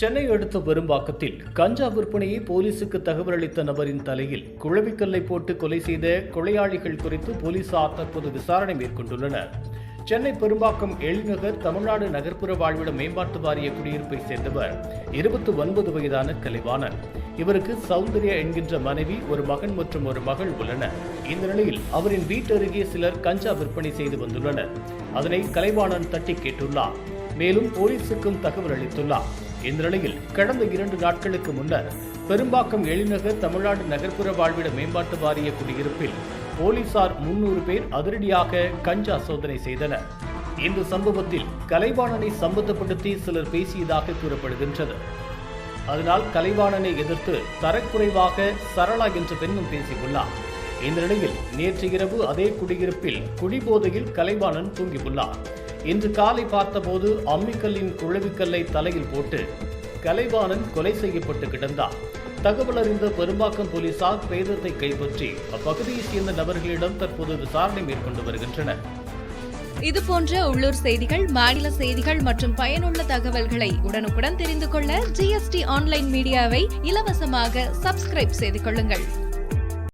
சென்னை அடுத்த பெரும்பாக்கத்தில் கஞ்சா விற்பனையை போலீசுக்கு தகவல் அளித்த நபரின் தலையில் குழவிக்கல்லை போட்டு கொலை செய்த கொலையாளிகள் குறித்து போலீசார் தற்போது விசாரணை மேற்கொண்டுள்ளனர். சென்னை பெரும்பாக்கம் எழில்நகர் தமிழ்நாடு நகர்ப்புற வாழ்விட மேம்பாட்டு வாரிய குடியிருப்பை சேர்ந்தவர் இருபத்தி ஒன்பது வயதான கலைவாணன். இவருக்கு சௌந்தர்யா என்கின்ற மனைவி ஒரு மகன் மற்றும் ஒரு மகள் உள்ளனர். இந்த நிலையில் அவரின் வீட்டருகே சிலர் கஞ்சா விற்பனை செய்து வந்துள்ளனர். அதனை கலைவாணன் தட்டி கேட்டுள்ளார். மேலும் போலீசுக்கும் தகவல் அளித்துள்ளார். இந்நிலையில் கடந்த இரண்டு நாட்களுக்கு முன்னர் பெரும்பாக்கம் எழிநகர் தமிழ்நாடு நகர்ப்புற வாழ்விட மேம்பாட்டு வாரிய குடியிருப்பில் போலீசார் முன்னூறு பேர் அதிரடியாக கஞ்சா சோதனை செய்தனர். இந்த சம்பவத்தில் கலைவாணனை சம்பந்தப்படுத்தி சிலர் பேசியதாக கூறப்படுகின்றது. அதனால் கலைவாணனை எதிர்த்து தரக்குறைவாக சரளா என்ற பெண்ணும் பேசியுள்ளார். இந்த நிலையில் நேற்று இரவு அதே குடியிருப்பில் குடிபோதையில் கலைவாணன் தூங்கியுள்ளார். இன்று காலை பார்த்தபோது அம்மிக்கல்லின் குழவிக்கல்லை தலையில் போட்டு கலைவாணன் கொலை செய்யப்பட்டு கிடந்தார் தகவல் அறிந்த பெரும்பாக்கம் போலீசார் பேதத்தை கைப்பற்றி அப்பகுதியைச் சேர்ந்த நபர்களிடம் தற்போது விசாரணை மேற்கொண்டு வருகின்றனர். இது போன்ற உள்ளூர் செய்திகள் மாநில செய்திகள் மற்றும் பயனுள்ள தகவல்களை உடனுக்குடன் தெரிந்து கொள்ள ஜிஎஸ்டி ஆன்லைன் மீடியாவை இலவசமாக சப்ஸ்கிரைப் செய்து கொள்ளுங்கள்.